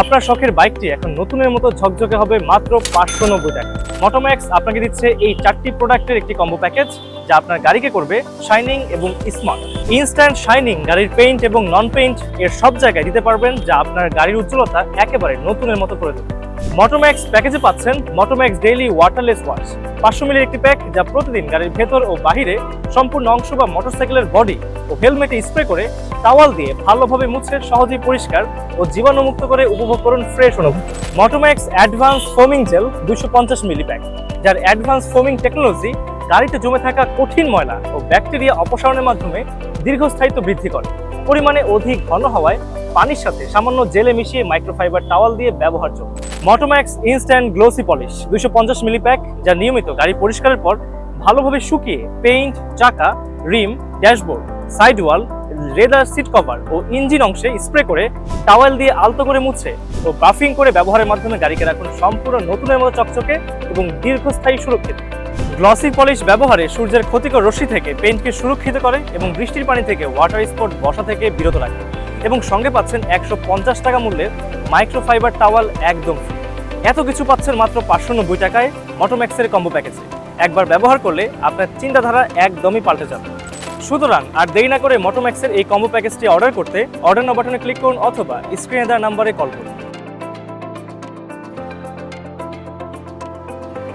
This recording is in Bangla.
আপনার শখের বাইকটি এখন নতুনের মতো ঝকঝকে হবে মাত্র পাঁচশো নব্বই টাকা। মোটোম্যাক্স আপনাকে দিচ্ছে এই চারটি প্রোডাক্টের একটি কম্বো প্যাকেজ যা আপনার গাড়িকে করবে শাইনিং এবং স্মার্ট ইনস্ট্যান্ট শাইনিং গাড়ির পেইন্ট এবং নন পেইন্ট এর সব জায়গায় দিতে পারবেন যা আপনার গাড়ির উজ্জ্বলতা একেবারে নতুনের মতো করে দেবে মোটোম্যাক্স প্যাকেজে পাচ্ছেন মোটোম্যাক্স ডেইলি ওয়াটারলেস ওয়াশ পাঁচশো মিলির একটি প্যাক যা প্রতিদিন গাড়ির ভেতর ও বাহিরে সম্পূর্ণ অংশ বা মোটরসাইকেলের বডি ও হেলমেটে স্প্রে করে টাওয়াল দিয়ে ভালোভাবে মুছে, সহজেই পরিষ্কার ও জীবাণুমুক্ত করে উপভোগ করুন ফ্রেশ অনুভূতি। মোটোম্যাক্স অ্যাডভান্স ফোমিং জেল দুশো পঞ্চাশ মিলি প্যাক যার অ্যাডভান্স ফোমিং টেকনোলজি গাড়িতে জমে থাকা কঠিন ময়লা ও ব্যাকটেরিয়া অপসারণের মাধ্যমে দীর্ঘস্থায়িত্ব বৃদ্ধি করে। পরিমাণে অধিক ঘন হওয়ায় পানির সাথে সামান্য জেলে মিশিয়ে মাইক্রোফাইবার টাওয়াল দিয়ে ব্যবহারযোগ্য। মোটোম্যাক্স ইনস্ট্যান্ট গ্লোসি পলিশ দুশো পঞ্চাশ মিলি প্যাক যা নিয়মিত গাড়ি পরিষ্কারের পর ভালোভাবে শুকিয়ে পেইন্ট চাকা rim dashboard side wall leather seat cover ও ইঞ্জিন অংশে স্প্রে করে টাওয়েল দিয়ে আলতো করে মুছে ও বাফিং করে ব্যবহারের মাধ্যমে গাড়িকে রাখুন সম্পূর্ণ নতুনের মতো চকচকে এবং দীর্ঘস্থায়ী সুরক্ষিত। গ্লসি পলিশ ব্যবহারে সূর্যের ক্ষতিকর রশ্মি থেকে পেইন্টকে সুরক্ষিত করে এবং বৃষ্টির পানি থেকে ওয়াটার স্পট বসা থেকে বিরত রাখে। এবং সঙ্গে পাচ্ছেন একশো পঞ্চাশ টাকা মূল্যের মাইক্রোফাইবার টাওয়াল একদম ফ্রি এত কিছু পাচ্ছেন মাত্র পাঁচশো নব্বই টাকায় মোটোম্যাক্সের কম্বো প্যাকেজে একবার ব্যবহার করলে আপনার চিন্তাধারা একদমই পাল্টে যাবে। সুতরাং আর দেরি না করে মোটোম্যাক্সের এই কম্বো প্যাকেজটি অর্ডার করতে অর্ডার নাও বাটনে ক্লিক করুন অথবা স্ক্রিনে দেওয়া নাম্বারে কল করুন।